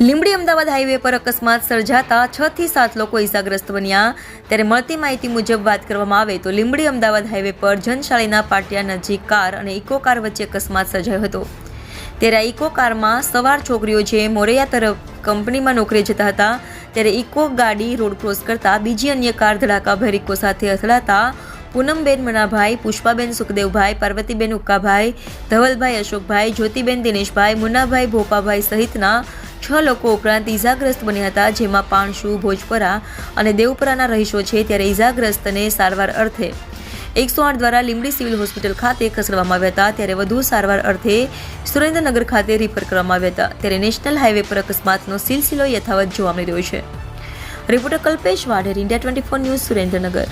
Limbdi Ahmedabad highway પર અકસ્માત સર્જાતા છ થી સાત લોકો ઈજાગ્રસ્ત બન્યા. ત્યારે મળતી માહિતી મુજબ વાત કરવામાં આવે તો લીંબડી અમદાવાદ હાઈવે પર જનશાળીના પાટિયા નજીક કાર અને ઇકો કાર વચ્ચે અકસ્માત સર્જાયો હતો. ત્યારે ઇકો કારમાં સવાર છોકરીઓ જે મોરૈયા તરફ કંપનીમાં નોકરી જતા હતા, ત્યારે ઇકો ગાડી રોડ ક્રોસ કરતા બીજી અન્ય કાર ધડાકાભેર ઇકો સાથે અથડાતા પૂનમબેન મનાભાઈ, પુષ્પાબેન સુખદેવભાઈ, પાર્વતીબેન ઉક્કાભાઈ ધવલભાઈ અશોકભાઈ, જ્યોતિબેન દિનેશભાઈ મુનાભાઈ ભોપાભાઈ સહિતના છ લોકો ઉપરાંત ઈજાગ્રસ્ત બન્યા હતા, જેમાં પાણસુ ભોજપરા અને દેવપરાના રહીશો છે, ત્યારે ઈજાગ્રસ્તને સારવાર અર્થે એકસો આઠ દ્વારા લીંબડી સિવિલ હોસ્પિટલ ખાતે ખસેડવામાં આવ્યા હતા, ત્યારે વધુ સારવાર અર્થે સુરેન્દ્રનગર ખાતે રિફર કરવામાં આવ્યા હતા, ત્યારે નેશનલ હાઈવે પર અકસ્માતનો સિલસિલો યથાવત જોવા મળી રહ્યો છે. Reporter Kalpesh Vadher, India twenty four news Surendranagar.